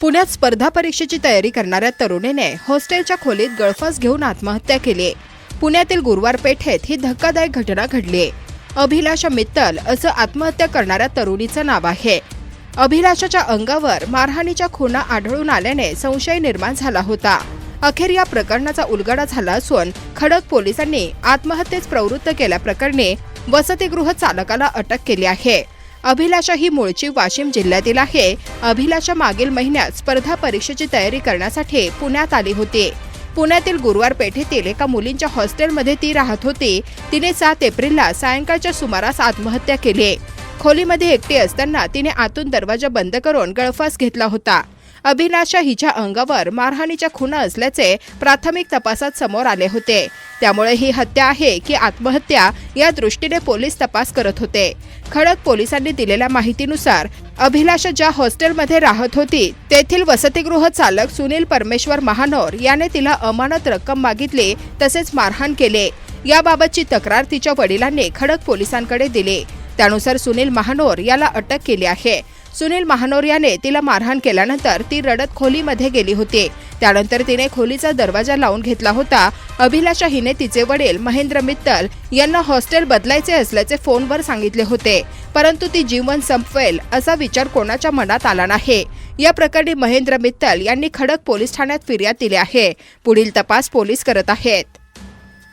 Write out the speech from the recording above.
पुण्यात स्पर्धा परीक्षेची तयारी करणाऱ्या तरुणीने हॉस्टेलच्या खोलीत गळफास घेऊन आत्महत्या केली. पुण्यातील गुरुवार पेठेत ही धक्कादायक घटना घडली. अभिलाषा मित्तल असं आत्महत्या करणाऱ्या तरुणीचं नाव आहे. अभिलाषाच्या अंगावर मारहाणीच्या खुणा आढळून आल्याने संशय निर्माण झाला होता. अखेर या प्रकरणाचा उलगडा झाला असून खडक पोलिसांनी आत्महत्येस प्रवृत्त केल्याप्रकरणी वसतिगृह चालकाला अटक केली आहे. अभिलाषा ही मूळची वाशिम जिल्ह्यातील आहे. अभिलाषा मागील महिन्यात स्पर्धा परीक्षेची तयारी करण्यासाठी पुण्यात आली होती. पुण्यातील गुरुवार पेठेतील एका मुलींच्या हॉस्टेलमध्ये ती राहत होती. तिने सात एप्रिलला सायंकाळच्या सुमारास आत्महत्या केली. खोलीमध्ये एकटी असताना तिने आतून दरवाजा बंद करून गळफास घेतला होता. अभिलाषा हिच्या अंगावर मारहाणीच्या खुणा असल्याचे प्राथमिक तपासात समोर आले होते. त्यामुळे ही हत्या आहे की आत्महत्या या दृष्टीने पोलीस तपास करत होते. खडक पोलिसांनी दिलेल्या माहितीनुसार अभिलाषा ज्या हॉस्टेलमध्ये राहत होती तेथील वसतिगृह चालक सुनील परमेश्वर महानोर याने तिला अमानत रक्कम मागितली तसेच मारहाण केले. याबाबतची तक्रार तिच्या वडिलांनी खडक पोलिसांकडे दिली. त्यानुसार सुनील महानोर याला अटक केली आहे. सुनील महानोर याने तिला मारहाण केल्यानंतर ती रडत खोलीमध्ये गेली होती. त्यानंतर तिने खोलीचा दरवाजा लावून घेतला होता अभिलाषा हिने तिचे वडील महेंद्र मित्तल यांना हॉस्टेल बदलायचे असल्याचे फोनवर सांगितले होते. परंतु ती जीवन संपवेल असा विचार कोणाच्या मनात आला नाही. या प्रकरणी महेंद्र मित्तल यांनी खडक पोलीस ठाण्यात फिर्याद दिली आहे. पुढील तपास पोलीस करत आहेत.